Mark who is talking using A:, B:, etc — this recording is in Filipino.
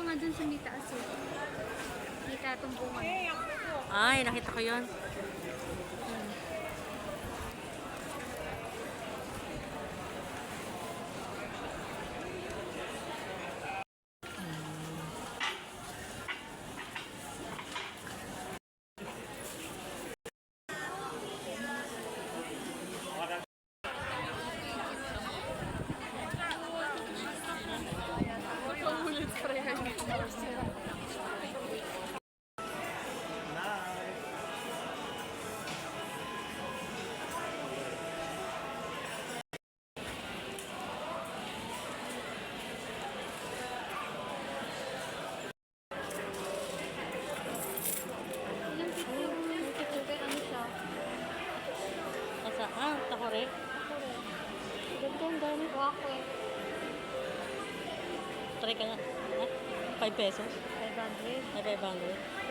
A: nga dun sa may taas eh. May tatumbungan.
B: Ay, nakita ko yun. Takore. Ganda ang dami.
A: Wako eh.
B: Try ka nga. Ah, 5 pesos.
A: 500.
B: Ay, 500.